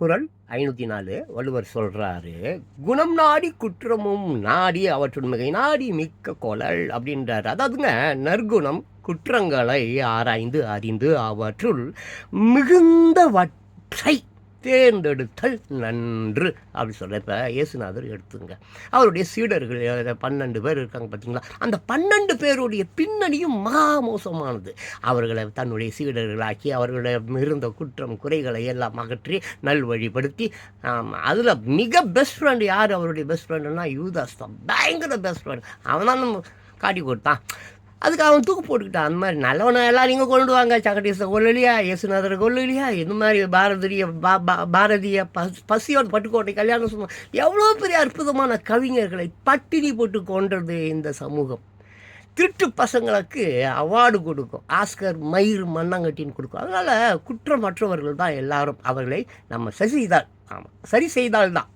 குரல் ஐநூற்றி நாலு வள்ளுவர் சொல்கிறாரு குணம் நாடி குற்றமும் நாடி அவற்றுள் மிகை நாடி மிக்க கொலல் அப்படின்றார். அதாவதுங்க நற்குணம் குற்றங்களை ஆராய்ந்து அறிந்து அவற்றுள் மிகுந்தவற்றை தேர்ந்தெடுத்தல் நன்று அப்படி சொல்ல இப்போ இயேசுநாதர் எடுத்துங்க. அவருடைய சீடர்கள் பன்னெண்டு பேர் இருக்காங்க பார்த்தீங்களா அந்த பன்னெண்டு பேருடைய பின்னணியும் மகா மோசமானது அவர்களை தன்னுடைய சீடர்களாக்கி அவர்களை இருந்த குற்றம் குறைகளை எல்லாம் அகற்றி நல்வழிப்படுத்தி அதில் மிக பெஸ்ட் ஃப்ரெண்டு யார்? அவருடைய பெஸ்ட் ஃப்ரெண்டுன்னா யூதாஸ் தான். பயங்கர பெஸ்ட் ஃப்ரெண்ட் அவன் தான் நம்ம காட்டி கொடுத்தான். அதுக்கு அவன் தூக்கு போட்டுக்கிட்டான். அந்த மாதிரி நல்லவனை எல்லாம் நீங்கள் கொண்டு வாங்க சக்கடீஸை கொல்லலையா இயேசுநாதரை கொல்லலையா இந்த மாதிரி பாரதிய பா பா- பாரதிய பஸ் பசியோட பட்டுக்கோட்டை கல்யாணம் சும்மா எவ்வளோ பெரிய அற்புதமான கவிஞர்களை பட்டினி போட்டு கொன்றது இந்த சமூகம். திருட்டு பசங்களுக்கு அவார்டு கொடுக்கும். ஆஸ்கர் மயிர் மண்ணாங்கட்டின்னு கொடுக்கும். அதனால் குற்றமற்றவர்கள் தான் எல்லாரும். அவர்களை நம்ம சரி செய்தால் ஆமாம் சரி செய்தால் தான்